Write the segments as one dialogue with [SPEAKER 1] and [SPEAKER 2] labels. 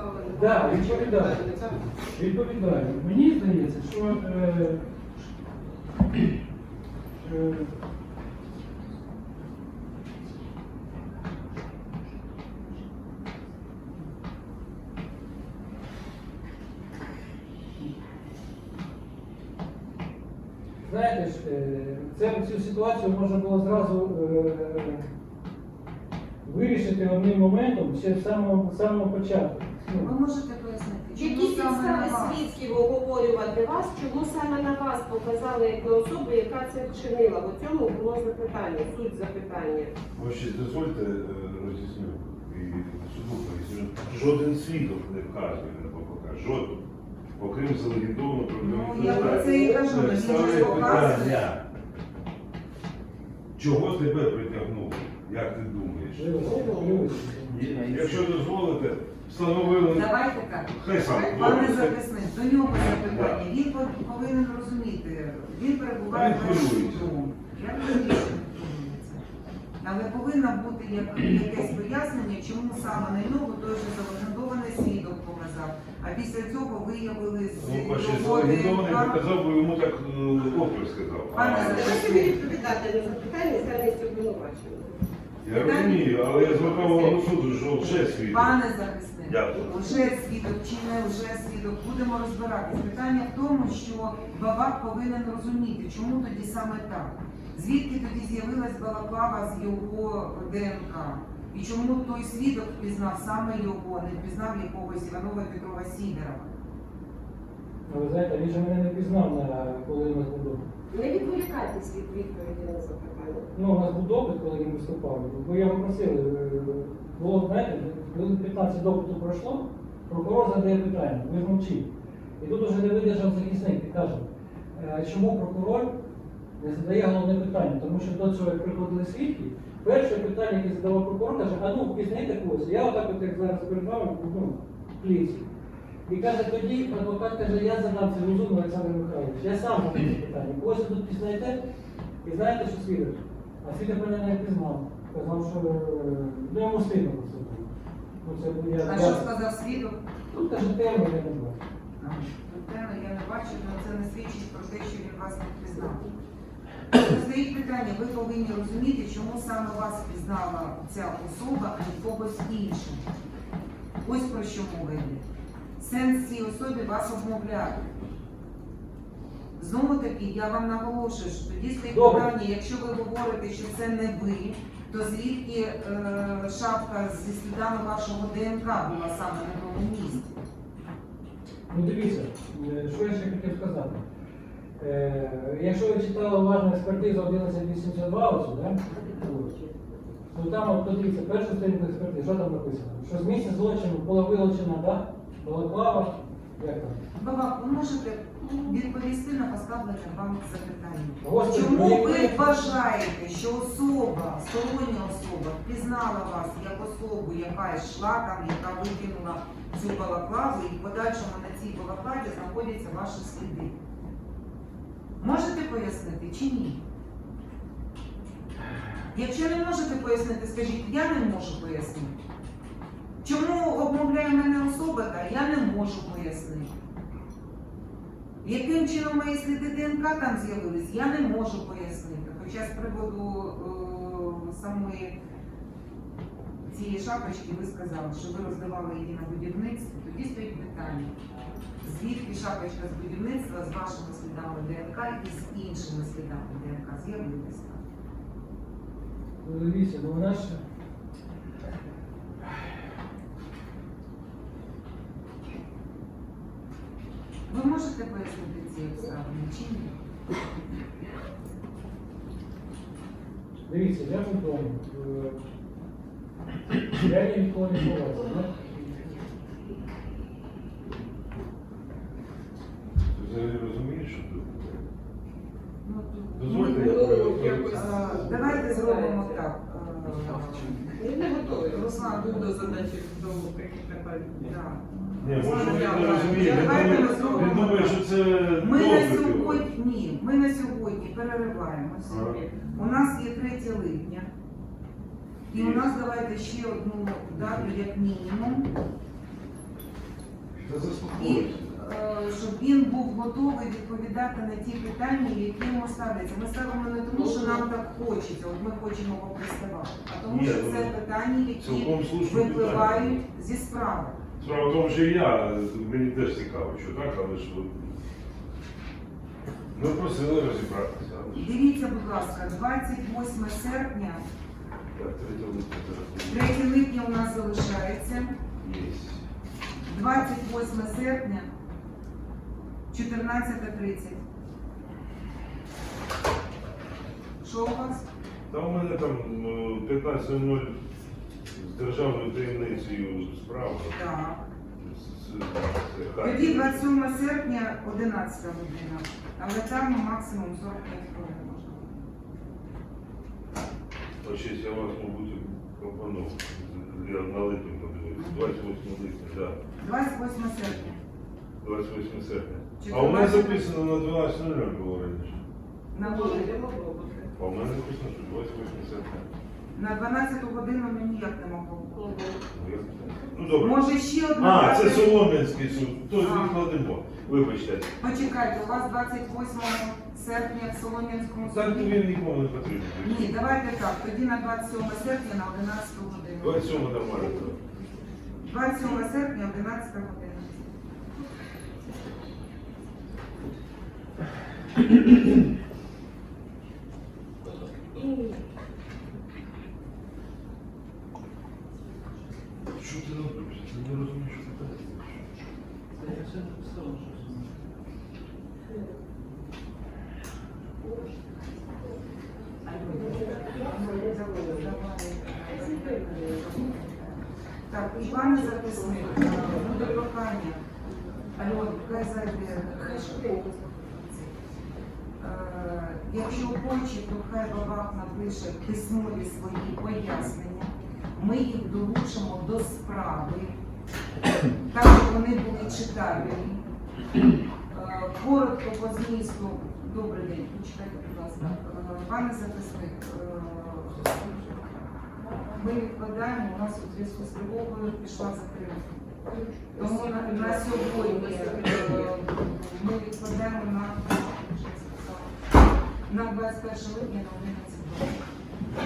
[SPEAKER 1] поставили.
[SPEAKER 2] Да, відповідаю. Відповідаю. Мені здається, що е, е, знаєте ж, е, це, цю ситуацію можна було зразу е, вирішити одним моментом ще з самого, самого початку. Ну,
[SPEAKER 3] Ви можете пояснити,
[SPEAKER 1] Які
[SPEAKER 3] чому саме на
[SPEAKER 1] підстави
[SPEAKER 3] вас?
[SPEAKER 1] свідків оговорювати вас, чому саме на вас показали як на особу, яка це вчинила? Бо цьому було запитання, суть запитання.
[SPEAKER 4] Ваші дозвольте е, роз'ясню і суду поясню. Жоден свідок не вказує на ППК. Жоден. Окрім залегідованого
[SPEAKER 3] Ну, я про це і кажу,
[SPEAKER 4] Ставлю
[SPEAKER 3] показує.
[SPEAKER 4] питання. Чого тебе притягнуло? Як ти думаєш?
[SPEAKER 2] Можливо, можливо.
[SPEAKER 4] Якщо дозволите, встановили.
[SPEAKER 3] Давайте так.
[SPEAKER 4] Хай сам.
[SPEAKER 3] Пане
[SPEAKER 4] добре.
[SPEAKER 3] захисник, до нього запитання. Він повинен розуміти, він перебуває
[SPEAKER 4] Він
[SPEAKER 3] перед
[SPEAKER 4] хвилюється.
[SPEAKER 3] судом. Я розумію, що він хвилюється. Але повинно бути як- якесь пояснення, чому саме на нього той же залегендований свідок показав. А після цього виявили з
[SPEAKER 4] Ну, ваше
[SPEAKER 3] його
[SPEAKER 4] залегідований показав, бо йому так е, опір сказав.
[SPEAKER 3] Пане
[SPEAKER 4] А,
[SPEAKER 3] Захисник.
[SPEAKER 1] Давайте ви відповідати на запитання з даністю обвинувачення.
[SPEAKER 4] Я розумію, але я звертав увагу суду, що вже свідок.
[SPEAKER 3] Пане захисник,
[SPEAKER 4] Дякую.
[SPEAKER 3] вже свідок чи не вже свідок, будемо розбиратись. Питання в тому, що бабак повинен розуміти, чому тоді саме так. Звідки тоді з'явилась балаклава з його ДНК? І чому той свідок впізнав саме його, не впізнав якогось Іванова Петрова Сідорова?
[SPEAKER 2] Ви знаєте, він же мене не пізнав, на, коли був допит.
[SPEAKER 1] Не відволікайтесь від відповіді на запитання.
[SPEAKER 2] Ну, у нас був допит, коли він виступав. Бо його просили, е, було, знаєте, коли 15 допитів пройшло, прокурор задає питання, ви ж мовчіть. І тут уже не видержав захисник і каже, «Е, чому прокурор не задає головне питання, тому що до цього як приходили свідки, перше питання, яке задавав прокурор, каже, а ну впізнайте когось. Я отак от як зараз перед вами, ну, в пліці. І каже, тоді адвокат каже, я задам це розумно Олександр Михайлович. Я сам задам це питання. Когось ви тут пізнаєте, і знаєте, що свідок? А свідок мене не пізнав. Казав, що ну, йому стидно просто було. Ну, це я.
[SPEAKER 3] А
[SPEAKER 2] я-
[SPEAKER 3] що сказав свідок?
[SPEAKER 2] Тут каже, тему я не бачу.
[SPEAKER 3] Певно, я не бачу, але це не свідчить про те, що він вас не впізнав. Стоїть питання, ви повинні розуміти, чому саме вас впізнала ця особа, а не когось іншого. Ось про що мова йде. Сенс цій особі вас обмовляти. Знову таки, я вам наголошую, що тоді стоїть питання, якщо ви говорите, що це не ви, то звідки е, шапка зі слідами вашого ДНК була саме на тому місці?
[SPEAKER 2] Ну дивіться, е, що я ще хотів сказати. Е, якщо ви читали уважно експертизу 1182, оцю, да? то там от подивіться, першу сторінку експертизи, що там написано? Що з місця злочину була вилучена, да? Балаклава, як там?
[SPEAKER 3] Баба, ви можете відповісти на поставлене вам запитання.
[SPEAKER 2] Господи,
[SPEAKER 3] Чому
[SPEAKER 2] ну,
[SPEAKER 3] ви вважаєте, що особа, стороння особа, впізнала вас як особу, яка йшла там, яка викинула цю балаклаву, і в подальшому на цій балаклаві знаходяться ваші сліди? Можете пояснити чи ні? Якщо не можете пояснити, скажіть, я не можу пояснити. Чому обмовляє мене особа, та можу пояснити. Яким чином мої сліди ДНК там з'явились, я не можу пояснити. Хоча з приводу е, самої цієї шапочки ви сказали, що ви роздавали її на будівництві, тоді стоїть питання. Звідки шапочка з будівництва з вашими слідами ДНК і з іншими слідами ДНК з'явилися?
[SPEAKER 2] Ну, Дивіться, ну вона ж.
[SPEAKER 3] Ви можете пояснити ці обставини чи ні?
[SPEAKER 2] Дивіться, я в домі. Е, Я ні від не ховався. да?
[SPEAKER 4] Ти взагалі розумієш, що тут?
[SPEAKER 3] Ну, тут-
[SPEAKER 4] Дозвольте, я
[SPEAKER 3] Е, Давайте зробимо так. Е,
[SPEAKER 1] не готовий.
[SPEAKER 3] Руслан,
[SPEAKER 5] був до задачі.
[SPEAKER 4] Ні, може
[SPEAKER 3] Я-
[SPEAKER 4] думає, що це
[SPEAKER 3] Ми на сьогодні, ні, ми на сьогодні перериваємося.
[SPEAKER 4] Ага.
[SPEAKER 3] У нас є 3 липня. І у нас давайте ще одну дату, як мінімум.
[SPEAKER 4] Та
[SPEAKER 3] і
[SPEAKER 4] заспокоїться.
[SPEAKER 3] Щоб він був готовий відповідати на ті питання, які йому ставляться. Ми ставимо не тому, що нам так хочеться, от ми хочемо поприставати, а тому,
[SPEAKER 4] Ні,
[SPEAKER 3] що
[SPEAKER 4] ну,
[SPEAKER 3] це питання, які
[SPEAKER 4] слушне
[SPEAKER 3] випливають зі справи.
[SPEAKER 4] Справа в тому, що і я, мені теж цікаво, що так, але ж от, ми просили розібратися. але ж-
[SPEAKER 3] Дивіться, будь ласка, 28 серпня,
[SPEAKER 4] Так, третє липня зараз
[SPEAKER 3] 3 липня у нас залишається,
[SPEAKER 4] є.
[SPEAKER 3] 28 серпня, 14.30. Що у вас?
[SPEAKER 4] Та у мене там е, 15.00 з державною таємницею справа.
[SPEAKER 3] Так.
[SPEAKER 4] З- з- з-
[SPEAKER 3] Тоді 27 серпня 11 година, але там максимум 45 хвилин можна.
[SPEAKER 4] Щось я вас, мабуть, пропоную. Я на липень подивився. 28 липня, так.
[SPEAKER 3] 28 серпня.
[SPEAKER 4] 28 серпня. А у мене записано на 12.00 було раніше.
[SPEAKER 3] На,
[SPEAKER 1] не могло бути.
[SPEAKER 4] А у мене написано, що 28 серпня.
[SPEAKER 3] на 12 годину ми ніяк не могло.
[SPEAKER 1] Мгм.
[SPEAKER 4] Ну, добре.
[SPEAKER 3] Може ще одна
[SPEAKER 4] А, це? Солом'янський суд. То
[SPEAKER 3] А.
[SPEAKER 4] відкладемо. Вибачте.
[SPEAKER 3] Почекайте, у вас 28 серпня в Солом'янському
[SPEAKER 4] Так то
[SPEAKER 3] суді?
[SPEAKER 4] він нікому не потрібен.
[SPEAKER 3] Ні, давайте так. Тоді на 27 серпня на 11 годину.
[SPEAKER 4] 27 нормально.
[SPEAKER 3] 27 серпня 11 година.
[SPEAKER 4] Що ти робиш? Я не розумію, що ти робиш.
[SPEAKER 2] Я все написав, що
[SPEAKER 3] Так, і пане захисник, е, буде прохання. Альон, хай зайде.
[SPEAKER 1] Хай швиденько.
[SPEAKER 3] Якщо хоче, то хай Бабак напише письмові свої пояснення. Ми їх долучимо до справи, так щоб вони були читабельні. Е, Коротко по змісту. Добрий день, почекайте, будь ласка. Е, Пане захисник, е, ми відкладаємо, у нас у зв'язку з тривогою пішла затримка. Тому на, сьогодні ми відкладаємо на, на 21 липня на 11 годин.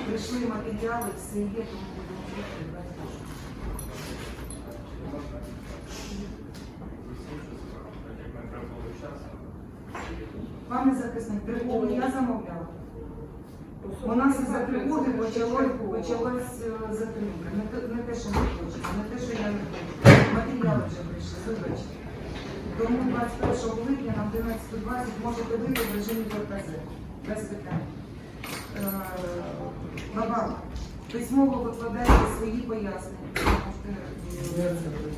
[SPEAKER 3] Прийшли матеріали, все є, тому будемо 21. Пане захисник, тривогу я замовляла. У нас із-за тривоги почалось, почалось е, затримка. Не те, не те, що ми хочемо, не те, що я не хочу. Матеріали вже прийшли, вибачте. Тому 21 липня на 11.20 можете вийти в режимі ДРКЗ. Без питань. Е, Бабак, письмово викладаєте свої пояснення.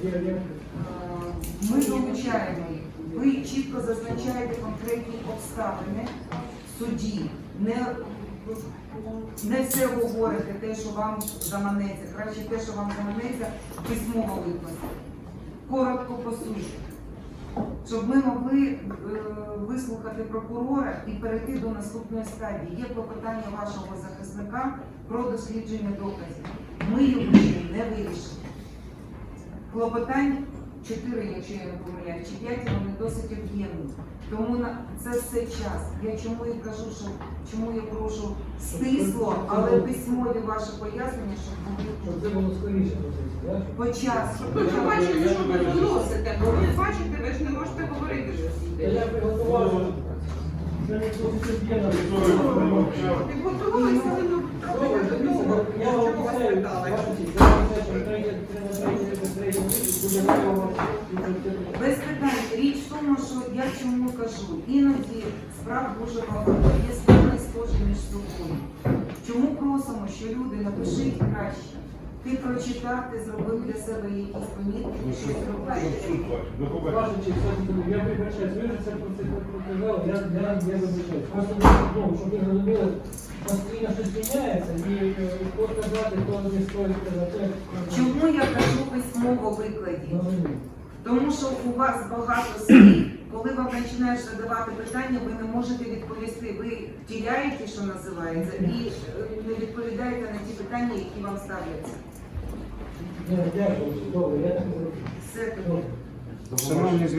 [SPEAKER 3] Е, Ми долучаємо їх. Ви чітко зазначаєте конкретні обставини в суді. Не, не все говорите те, що вам заманеться. Краще те, що вам заманеться, письмово викласти. Коротко по суті. Щоб ми могли е, вислухати прокурора і перейти до наступної стадії. Є клопотання вашого захисника про дослідження доказів. Ми його ще не вирішили. Клопотань 4, якщо я не помиляюсь, чи 5, вони досить об'ємні. Тому на це все час. Я чому і кажу, що чому я прошу стисло, але письмові ваші пояснення, щоб були
[SPEAKER 2] це було скоріше
[SPEAKER 3] по часу.
[SPEAKER 1] Ви ж бачите, що ви доносите, бо ви бачите, ви ж не можете говорити щось.
[SPEAKER 2] я приготував. Це не позиція є на
[SPEAKER 4] не мовчав.
[SPEAKER 1] Підготувалися, ви ну, трохи
[SPEAKER 2] дивіться, я вам
[SPEAKER 1] вас
[SPEAKER 2] обіцяю,
[SPEAKER 3] Без питань. Річ в тому, що я чому кажу, іноді справ дуже багато, є сторони схожі між собою. Чому просимо, що люди напишіть краще. Ти прочитав, ти зробив для себе якісь помітки,
[SPEAKER 4] Ну,
[SPEAKER 3] щось.
[SPEAKER 2] Ваша честь, я вибачаюсь, ви вже це про це показали, я, вибачаюсь. Просто ну, щоб ви зрозуміли, постійно щось міняється, і е, хто сказати, хто не стоїть сказати.
[SPEAKER 3] Чому я кажу письмово викладі? Тому що у вас багато слів, коли вам починаєш задавати питання, ви не можете відповісти. Ви тіряєте, що називається, і е, не відповідаєте на ті питання, які вам ставляться.
[SPEAKER 2] Дякую, добре, я.
[SPEAKER 3] Все
[SPEAKER 6] звільніть